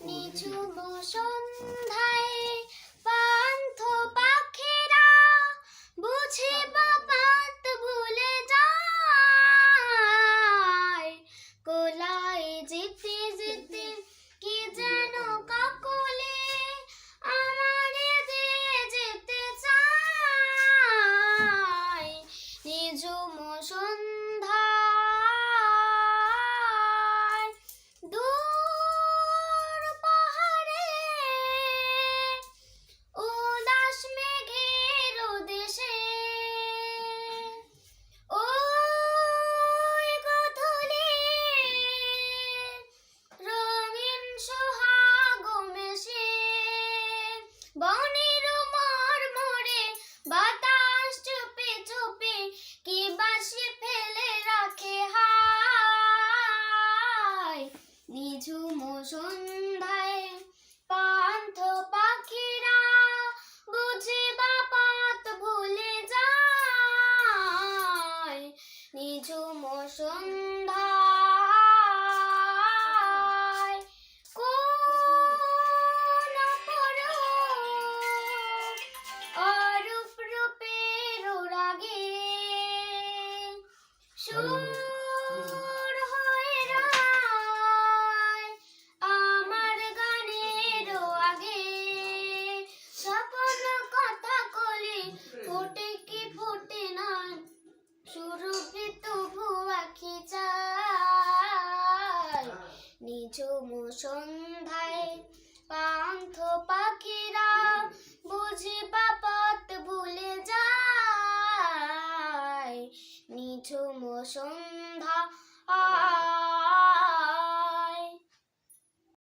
নিঝুম সন্ধ্যায় পান্থ পাখিরা বুঝে পাত ভুলে যায়। কোলায় যেতে যেতে কি যেন কাকলে বনের মরমরে বাতাস চুপে চুপে, কি বাসি ফেলে রাখে হায়। নিঝুম সন্ধ্যায় পান্থ পাখিরা বুঝে বাপাত ভুলে যায়। নিঝুম সন্ধ্যায় নিঝুম সন্ধ্যায় পান্থ পাখিরা যায় নিঝুম সন্ধ্যা